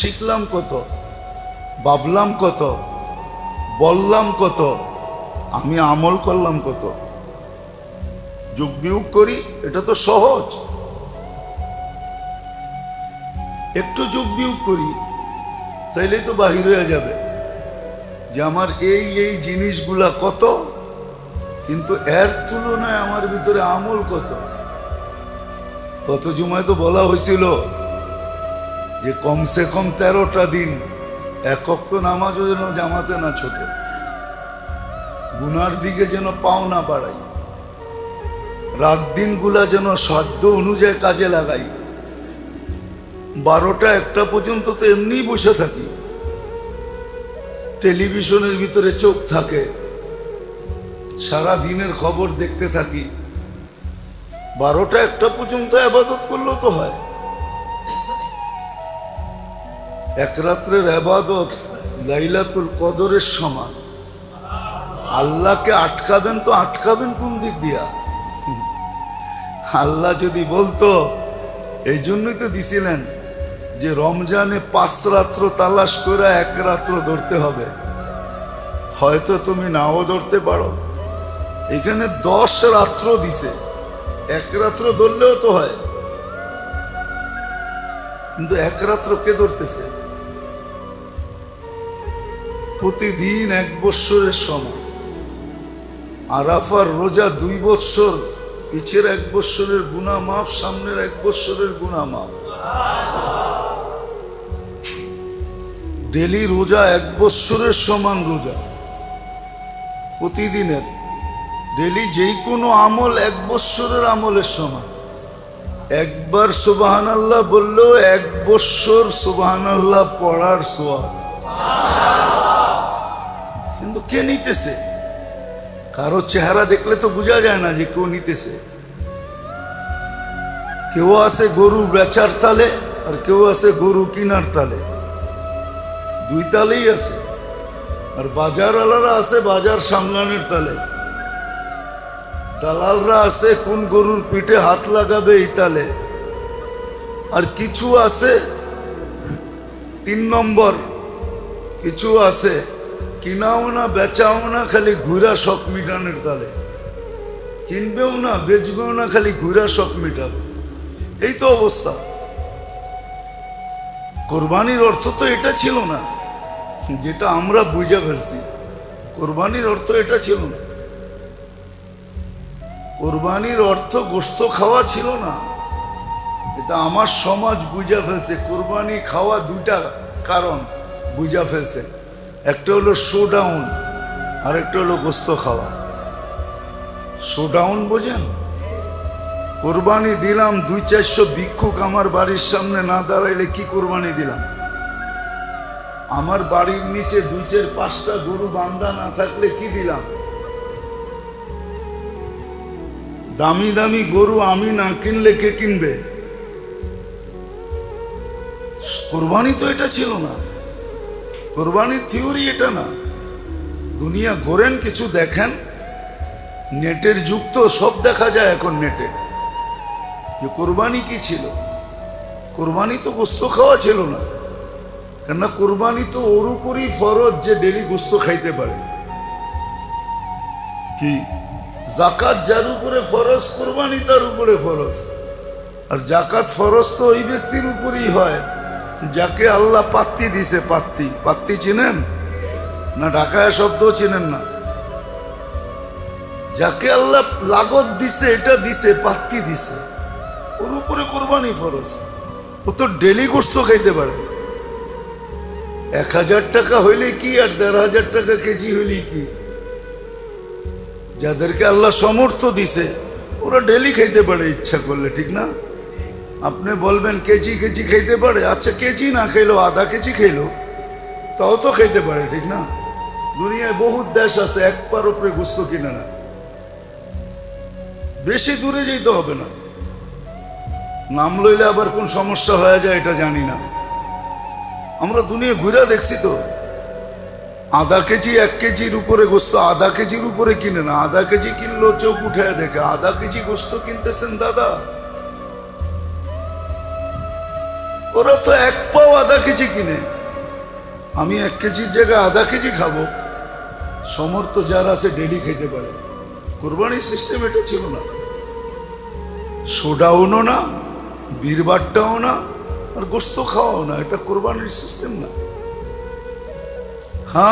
শিখলাম কত? ভাবলাম কত? বললাম কত? আমি আমল করলাম কত? যোগ বিয়োগ করি, এটা তো সহজ। একটু যোগ বিয়োগ করি, তাইলেই তো বাহির হয়ে যাবে যে আমার এই এই জিনিসগুলা কত? কিন্তু এর তুলনায় আমার ভিতরে আমল কত? গত জুমায় তো বলা হয়েছিল যে কমসে কম তেরোটা দিন একক তো নামাজও যেন জামাতে না ছোটে। গুনার দিকে যেন পাও না বাড়াই। রাত দিনগুলা যেন সাধ্য অনুযায়ী কাজে লাগাই। বারোটা একটা পর্যন্ত তো এমনিই বসে থাকি। টেলিভিশনের ভিতরে চোখ থাকে। সারা দিনের খবর দেখতে থাকি। বারোটা একটা পর্যন্ত আবাদত করলেও তো হয়। এক রাত্রের আবাদত লাইলাতুল কদরের সমান। আল্লাহকে আটকাবেন তো আটকাবেন কোন দিক দিয়া? আল্লাহ যদি বলতো, এই জন্যই তো দিছিলেন যে রমজানে পাঁচ রাত্র তালাশ করে এক রাত্র ধরতে হবে। হয়তো তুমি নাও ধরতে পারো। এখানে দশ রাত্র দিছে। এক রাত্র ধরলেও তো হয়। কিন্তু এক রাত্র কে ধরতেছে? প্রতিদিন এক বৎসরের সময়। আরাফার রোজা দুই বৎসর, পিছের এক বৎসরের গুণা মাপ সামনের এক বৎসরের গুণা মাপ ডেলি রোজা এক বৎসরের সমান রোজা। প্রতিদিনের, ডেলি যেই কোনো আমল এক বৎসরের আমলের সমান। একবার সুবাহান আল্লাহ বললেও এক বৎসর সুবাহান আল্লাহ পড়ার সোয়াব। কে নিতেছে? কারও চেহারা দেখলে তো বোঝা যায় না যে কেউ নিতেছে। কেউ আছে গরু বেচার তালে আর কেউ আছে গরু কিনার তালে। দুই তালেই আছে। আর বাজার আলারা আছে বাজার সামলানোর তালে। দালালরা আছে কোন গরুর পিঠে হাত লাগাবে এই তালে। আর কিছু আছে, তিন নম্বর, কিছু আছে কিনাও না, বেচাও না, খালি ঘুরা শখ মিটানের তালে। কিনবেও না, বেচবেও না, খালি ঘুরা শখ মিটাবে। এই তো অবস্থা। কোরবানির অর্থ তো এটা ছিল না, যেটা আমরা বুঝে ফেলছি। কোরবানির অর্থ এটা ছিল না। কোরবানির অর্থ গোস্ত খাওয়া ছিল না, এটা আমার সমাজ বুঝা ফেলছে। কোরবানি খাওয়া দুইটা কারণ বুঝা ফেলছে। একটা হলো শো ডাউন আর একটা হলো গোস্ত খাওয়া। শো ডাউন বোঝেন? কোরবানি দিলাম, দুই চারশো ভিক্ষুক আমার বাড়ির সামনে না দাঁড়াইলে কি কোরবানি দিলাম? আমার বাড়ির নিচে দুই চার পাঁচটা গরু বান্ধা না থাকলে কি দিলাম? দামি দামি গরু আমি না কিনলে কে কিনবে? কোরবানি তো এটা ছিল না। কোরবানির থিওরি এটা না। দুনিয়া ঘোরেন, কিছু দেখেন। নেটের যুগ তো সব দেখা যায় এখন নেটে। যে কোরবানি কি ছিল? কোরবানি তো গোস্ত খাওয়া ছিল না। কেননা কোরবানি তো ওর উপরই ফরজ যে ডেলি গোস্ত খাইতে পারে। কি? জাকাত যার উপরে ফরজ, কোরবানি তার উপরে ফরজ। আর জাকাত ফরজ তো ওই ব্যক্তির উপরই হয়। যাকে আল্লাহ পাত্তি দিছে পাত্তি। পাত্তি চিনেন? না ঢাকায় শব্দ চিনেন না? যাকে আল্লাহ লাগত দিছে, এটা দিছে, পাত্তি দিছে। ওর উপরে কোরবানি ফরজ। ও তো ডেলি গোস্ত খাইতে পারে। এক হাজার টাকা হইলে কি আর দেড় হাজার টাকা কেজি হইলে কি? যাদেরকে আল্লাহ সমর্থ দিছে, ওরা ডেলি খাইতে পারে ইচ্ছা করলে, ঠিক না? আপনি বলবেন কেজি কেজি খাইতে পারে। আচ্ছা কেজি না খেলো, আধা কেজি খেলো। তাও তো খেতে পারে, ঠিক না? দুনিয়ায় বহুত দেশ আছে, এক পার উপরে গুস্ত কিনে না। বেশি দূরে যেতে হবে না। নাম লইলে আবার কোন সমস্যা হয়ে যায় এটা জানি না। আমরা দুনিয়া ঘুরে দেখছি তো। আধা কেজি, এক কেজির উপরে গোস্ত, আধা কেজির উপরে কিনে না। আধা কেজি কিনলো চোখ উঠে দেখে, আধা কেজি গোস্ত কিনতেছেন দাদা। ওরা তো এক পাও আধা কেজি কিনে। আমি এক কেজির জায়গায় আধা কেজি খাব। সমর্থ যারা আছে ডেলি খেতে পারে। কোরবানির সিস্টেম এটা ছিল না। সোডাউনও না, বীরবারটাও না, আর গোস্ত খাওয়াও না। এটা কোরবানির সিস্টেম না। হ্যাঁ।